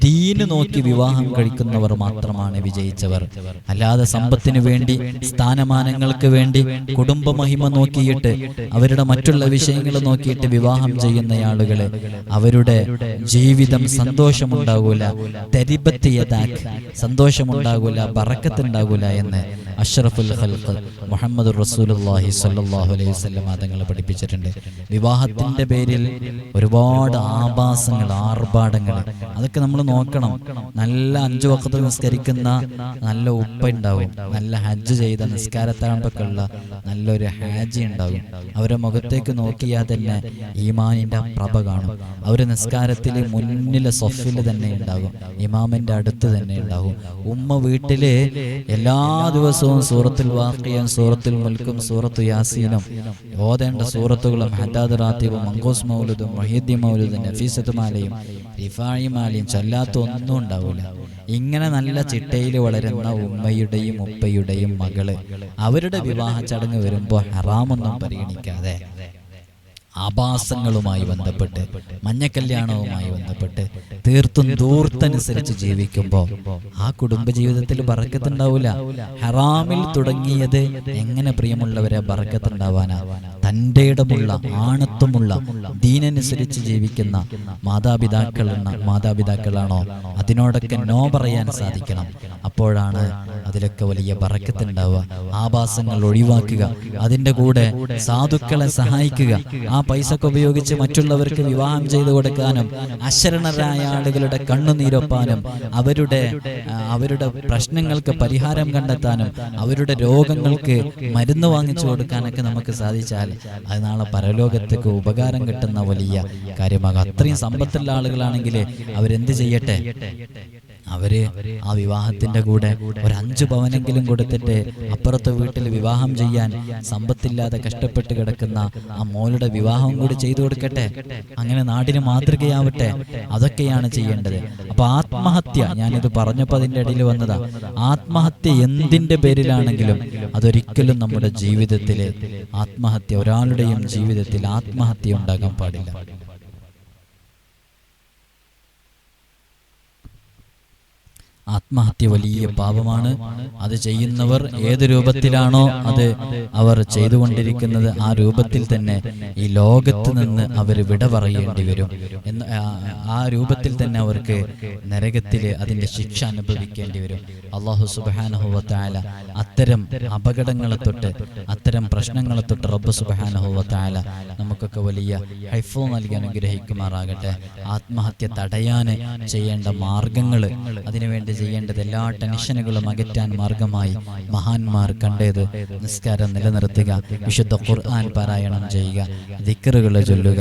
ദീന് നോക്കി വിവാഹം കഴിക്കുന്നവർ മാത്രമാണ് വിജയിച്ചവർ. അല്ലാതെ സമ്പത്തിന് വേണ്ടി സ്ഥാനമാനങ്ങൾക്ക് വേണ്ടി കുടുംബ മഹിമ നോക്കിയിട്ട് അവരുടെ മറ്റുള്ള വിഷയങ്ങൾ നോക്കിയിട്ട് വിവാഹം ചെയ്യുന്ന ആളുകളെ അവരുടെ ജീവിതം സന്തോഷമുണ്ടാകൂല തരിബത്തിയതാക്ക് സന്തോഷമുണ്ടാകൂല ബറക്കത്തുണ്ടാകൂല എന്ന് അഷ്റഫുൽ ഖൽഖ് മുഹമ്മദ് റസൂലുള്ളാഹി സ്വല്ലല്ലാഹു അലൈഹി വസല്ലം തങ്ങൾ പഠിപ്പിച്ചിട്ടുണ്ട്. വിവാഹത്തിന്റെ പേരിൽ ഒരുപാട് ആഭാസങ്ങൾ ആർഭാടങ്ങൾ. അതൊക്കെ നമ്മൾ നോക്കണം. നല്ല അഞ്ചു വക്കത്ത് നിസ്കരിക്കുന്ന നല്ല ഉപ്പ ഉണ്ടാവും. നല്ല ഹജ്ജ് ചെയ്ത നിസ്കാരത്താമ്പൊക്കെ ഉള്ള നല്ലൊരു ഹാജി ഉണ്ടാവും. അവരെ മുഖത്തേക്ക് നോക്കിയാൽ തന്നെ ഈമാനിന്റെ പ്രഭ കാണും. അവർ നിസ്കാരത്തിൽ മുന്നിലെ സൊഫിൽ തന്നെ ഉണ്ടാകും. ഇമാമിന്റെ അടുത്ത് തന്നെ ഉണ്ടാകും. ഉമ്മ വീട്ടിൽ എല്ലാ ദിവസവും സൂറത്തുൽ വാക്കിയും സൂറത്തിൽ മുൽക്കും സൂറത്തു യാസീനും ഓതേണ്ട സൂറത്തുകളും ഹദാദ് റാത്തീബും മങ്കോസ് മൗലുദും മൊഹീദ്ദി മൗലുദും നഫീസത്തുമാലയും റിഫായിമാലയും ചൊല്ലാത്ത ഒന്നും ഉണ്ടാവില്ല ഇങ്ങനെ നല്ല ചിട്ടയിൽ വളരുന്ന ഉമ്മയുടെയും ഉപ്പയുടെയും മകൾ അവരുടെ വിവാഹ ചടങ്ങ് വരുമ്പോൾ ഹറാമൊന്നും പരിഗണിക്കാതെ ആഭാസങ്ങളുമായി ബന്ധപ്പെട്ട് മഞ്ഞക്കല്യാണവുമായി ബന്ധപ്പെട്ട് തീർത്തും ദൂർത്തനുസരിച്ച് ജീവിക്കുമ്പോൾ ആ കുടുംബ കുടുംബജീവിതത്തിൽ ബറക്കത്തുണ്ടാവില്ല ഹറാമിൽ തുടങ്ങിയത് എങ്ങനെ പ്രിയമുള്ളവരെ ബറക്കത്തുണ്ടാവാനാ തന്റെ ഇടമുള്ള ആണത്വമുള്ള ദീനനുസരിച്ച് ജീവിക്കുന്ന മാതാപിതാക്കളെന്ന മാതാപിതാക്കളാണോ? അതിനോടൊക്കെ നോ പറയാൻ സാധിക്കണം. അപ്പോഴാണ് അതിലൊക്കെ വലിയ ബറക്കത്തുണ്ടാവുക ആഭാസങ്ങൾ ഒഴിവാക്കുക. അതിന്റെ കൂടെ സാധുക്കളെ സഹായിക്കുക. ആ പൈസക്ക് ഉപയോഗിച്ച് മറ്റുള്ളവർക്ക് വിവാഹം ചെയ്തു കൊടുക്കാനും അശരണരായ ആളുകളുടെ കണ്ണുനീരൊപ്പാനും അവരുടെ അവരുടെ പ്രശ്നങ്ങൾക്ക് പരിഹാരം കണ്ടെത്താനും അവരുടെ രോഗങ്ങൾക്ക് മരുന്ന് വാങ്ങിച്ചു കൊടുക്കാനൊക്കെ നമുക്ക് സാധിച്ചാൽ അത് നാളെ പരലോകത്തേക്ക് ഉപകാരം കിട്ടുന്ന വലിയ കാര്യമാകും. അത്രയും സമ്പത്തുള്ള ആളുകളാണെങ്കിൽ അവരെന്ത് ചെയ്യട്ടെ? അവർ ആ വിവാഹത്തിന്റെ കൂടെ ഒരു അഞ്ചു പവനെങ്കിലും കൊടുത്തിട്ട് അപ്പുറത്തെ വീട്ടിൽ വിവാഹം ചെയ്യാൻ സമ്പത്തില്ലാതെ കഷ്ടപ്പെട്ട് കിടക്കുന്ന ആ മോളുടെ വിവാഹം കൂടി ചെയ്തു കൊടുക്കട്ടെ? അങ്ങനെ നാടിന് മാതൃകയാവട്ടെ? അതൊക്കെയാണ് ചെയ്യേണ്ടത്. അപ്പൊ ആത്മഹത്യ ഞാനിത് പറഞ്ഞപ്പോ അതിന്റെ ഇടയിൽ വന്നതാ. ആത്മഹത്യ എന്തിന്റെ പേരിലാണെങ്കിലും അതൊരിക്കലും നമ്മുടെ ജീവിതത്തിലെ ആത്മഹത്യ ഒരാളുടെയും ജീവിതത്തിൽ ആത്മഹത്യ ഉണ്ടാകാൻ പാടില്ല. ആത്മഹത്യ വലിയ പാപമാണ്. അത് ചെയ്യുന്നവർ ഏത് രൂപത്തിലാണോ അത് അവർ ചെയ്തുകൊണ്ടിരിക്കുന്നത് ആ രൂപത്തിൽ തന്നെ ഈ ലോകത്ത് നിന്ന് അവർ വിട പറയേണ്ടി വരും. എന്ന് ആ- രൂപത്തിൽ തന്നെ അവർക്ക് നരകത്തിൽ അതിന്റെ ശിക്ഷ അനുഭവിക്കേണ്ടി വരും. അള്ളാഹു സുബാനഹുവത്തായ അത്തരം അപകടങ്ങളെ തൊട്ട് അത്തരം പ്രശ്നങ്ങളെ തൊട്ട് റബ്ബ് സുബാനഹുവത്തായ നമുക്കൊക്കെ വലിയ ഹൈഫോ നൽകി അനുഗ്രഹിക്കുമാറാകട്ടെ. ആത്മഹത്യ തടയാൻ ചെയ്യേണ്ട മാർഗങ്ങൾ അതിനുവേണ്ടി ചെയ്യേണ്ടത് എല്ലാ ടെൻഷനുകളും അകറ്റാൻ മാർഗമായി മഹാന്മാർ കണ്ടത്. നിസ്കാരം നിലനിർത്തുക വിശുദ്ധ ഖുർആൻ പാരായണം ചെയ്യുക ദിക്കറുകൾ ചൊല്ലുക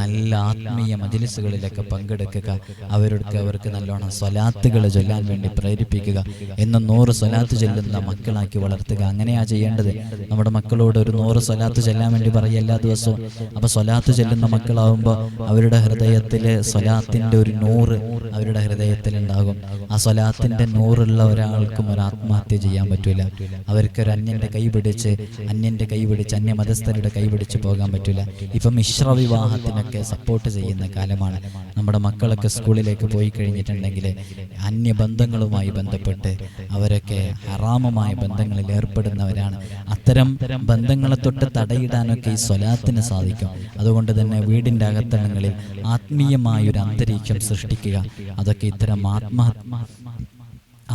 നല്ല ആത്മീയ മജിലിസുകളിലൊക്കെ പങ്കെടുക്കുക അവർക്ക് അവർക്ക് നല്ലോണം സ്വലാത്തുകൾ ചൊല്ലാൻ വേണ്ടി പ്രേരിപ്പിക്കുക എന്നും നൂറ് സ്വലാത്ത് ചൊല്ലുന്ന മക്കളാക്കി വളർത്തുക. അങ്ങനെയാ ചെയ്യേണ്ടത്. നമ്മുടെ മക്കളോട് ഒരു നൂറ് സ്വലാത്ത് ചെല്ലാൻ വേണ്ടി പറയുക എല്ലാ ദിവസവും. അപ്പൊ സ്വലാത്ത് ചെല്ലുന്ന മക്കളാവുമ്പോൾ അവരുടെ ഹൃദയത്തിലെ സ്വലാത്തിന്റെ ഒരു നൂറ് അവരുടെ ഹൃദയത്തിൽ ഉണ്ടാകും ആ സ്വലാത്തിന്റെ നൂറുള്ള ഒരാൾക്കും ഒരു ആത്മഹത്യ ചെയ്യാൻ പറ്റൂല. അവർക്ക് ഒരു അന്യന്റെ കൈ പിടിച്ച് അന്യന്റെ കൈ പിടിച്ച് അന്യ മതസ്ഥരുടെ കൈ പിടിച്ച് പോകാൻ പറ്റൂല. ഇപ്പം മിശ്ര വിവാഹത്തിനൊക്കെ സപ്പോർട്ട് ചെയ്യുന്ന കാലമാണ്. നമ്മുടെ മക്കളൊക്കെ സ്കൂളിലേക്ക് പോയി കഴിഞ്ഞിട്ടുണ്ടെങ്കിൽ അന്യബന്ധങ്ങളുമായി ബന്ധപ്പെട്ട് അവരൊക്കെ ഹറാമമായ ബന്ധങ്ങളിൽ ഏർപ്പെടുന്നവരാണ്. അത്തരം ബന്ധങ്ങളെ തൊട്ട് തടയിടാനൊക്കെ ഈ സ്വലാത്തിന് സാധിക്കും. അതുകൊണ്ട് തന്നെ വീടിന്റെ അകത്തളങ്ങളിൽ ആത്മീയമായൊരു അന്തരീക്ഷം സൃഷ്ടിക്കുക. അതൊക്കെ ഇത്തരം ആത്മഹത്യ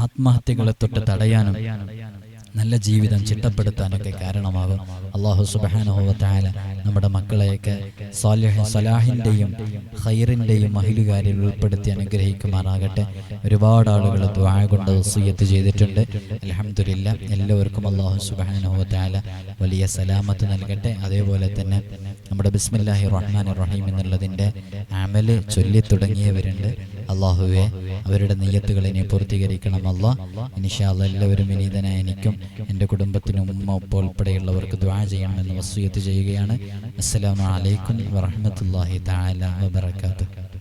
ആത്മഹത്യകളെ തൊട്ട് തടയാനും നല്ല ജീവിതം ചിട്ടപ്പെടുത്താനൊക്കെ കാരണമാകും. അള്ളാഹു സുബാനുഭവത്തായ നമ്മുടെ മക്കളെയൊക്കെ സാലിഹ് സലാഹിന്റെയും ഹൈറിന്റെയും മഹിലുകാരിൽ ഉൾപ്പെടുത്തി അനുഗ്രഹിക്കുമാറാകട്ടെ. ഒരുപാട് ആളുകൾ ദ്വായ കൊണ്ട് വസീയത്ത് ചെയ്തിട്ടുണ്ട്. അലഹമില്ല എല്ലാവർക്കും അള്ളാഹു സുബാനുഭവത്തായ വലിയ സലാമത്ത് നൽകട്ടെ. അതേപോലെ തന്നെ നമ്മുടെ ബിസ്മില്ലാഹി റഹ്മാൻ റഹീം എന്നുള്ളതിന്റെ അമൽ ചൊല്ലി തുടങ്ങിയവരുണ്ട് അള്ളാഹുവെ അവരുടെ നെയ്യത്തുകളെ പൂർത്തീകരിക്കണം അല്ല. ഇനിഷാല്ല എല്ലാവരും വിനീതനായ എനിക്കും എന്റെ കുടുംബത്തിനും ഉമ്മ ഉപ്പ ഉൾപ്പെടെയുള്ളവർക്ക് ദ്വാ ചെയ്യണമെന്ന് വസൂയത്ത് ചെയ്യുകയാണ്. അസ്സലാമു അലൈക്കും വറഹ്മത്തുള്ളാഹി തആല വബറകാതുഹു.